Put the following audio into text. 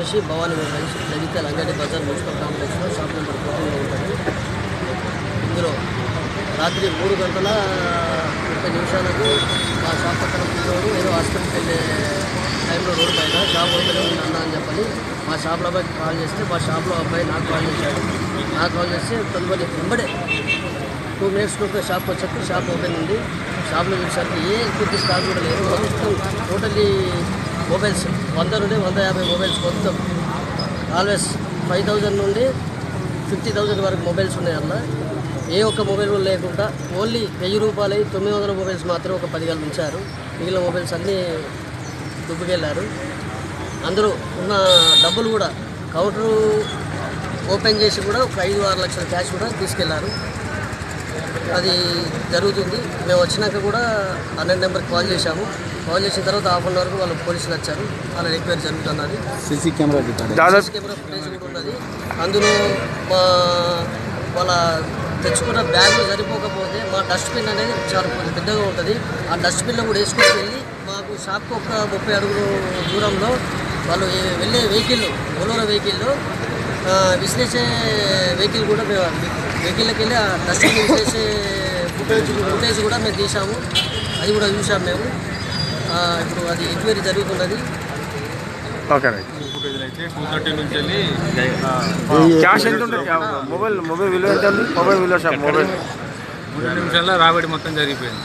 వచ్చేసి భవానీ మొబైల్స్ జగిత్యాల అంగడి బజార్ మున్సిపల్ కాంప్లెక్స్లో షాప్ నెంబర్ ఫోర్టీన్లో ఉంటుంది. ఇందులో రాత్రి మూడు గంటల ముప్పై నిమిషాలకు మా షాప్ పక్కన పిల్లోడు ఏదో హాస్పిటల్కి వెళ్ళే టైంలో రోడ్డు పైన షాప్ ఓపెన్ ఉంది అన్న అని చెప్పని మా షాప్లో అబ్బాయికి కాల్ చేస్తే మా షాప్లో అబ్బాయి నాకు కాల్ చేశాడు. నాకు కాల్ చేస్తే తొందరగా వెంబడే టూ మినిట్స్ లోపల షాప్ వచ్చేప్పుడు షాప్ ఓపెన్ ఉంది. షాప్లో చూసేసరికి ఏ కొద్ది స్టాక్ కూడా లేదు. మొత్తం టోటల్లీ మొబైల్స్ వంద నుండి వంద యాభై మొబైల్స్ మొత్తం. ఆల్వేస్ ఫైవ్ థౌజండ్ నుండి ఫిఫ్టీ థౌజండ్ వరకు మొబైల్స్ ఉన్నాయి ఏ ఒక్క మొబైల్ కూడా లేకుండా ఓన్లీ వెయ్యి రూపాయలు తొమ్మిది వందల మొబైల్స్ మాత్రమే ఒక పది ఉంచారు. మిగిలిన మొబైల్స్ అన్నీ దుబ్బుకెళ్ళారు. అందరూ ఉన్న డబ్బులు కూడా కౌంటరు ఓపెన్ చేసి కూడా ఒక ఐదు ఆరు లక్షల క్యాష్ కూడా తీసుకెళ్ళారు అది జరుగుతుంది. మేము వచ్చినాక కూడా హండ్రెడ్ నెంబర్కి కాల్ చేశాము. కాల్ చేసిన తర్వాత హాఫ్ అన్ అవర్కి వాళ్ళు పోలీసులు వచ్చారు. వాళ్ళ ఎంక్వైరీ జరుగుతున్నది. CC camera CC camera footage కూడా ఉన్నది. అందులో మా వాళ్ళ తెచ్చుకున్న బ్యాగులు సరిపోకపోతే మా డస్ట్బిన్ అనేది చాలా కొంచెం పెద్దగా ఉంటుంది. ఆ డస్ట్బిన్లో కూడా వేసుకొని వెళ్ళి మాకు షాప్కి ఒక ముప్పై అడుగులు దూరంలో వాళ్ళు వెళ్ళే వెహికల్ ఓలోరో వెహికల్లో ఆ, విశ్లేషే వెహికల్ కూడా మేము వెహికల్కి వెళ్ళి ఆ డస్ట్బిన్ విశ్లేషే ఫుటేజ్ ఫుటేజ్ కూడా మేము తీసాము అది కూడా చూసాము మేము. ఇప్పుడు అది ఎంక్వైరీ జరుగుతున్నది. ఓకే రైట్ క్యాష్ ఎంత ఉంటుంది? మొబైల్ మొబైల్ విలువ ఎంత ఉంది? మొబైల్ విలువ షాప్ మొబైల్ నిమిషాల్లో రాబడి మొత్తం జరిగిపోయింది.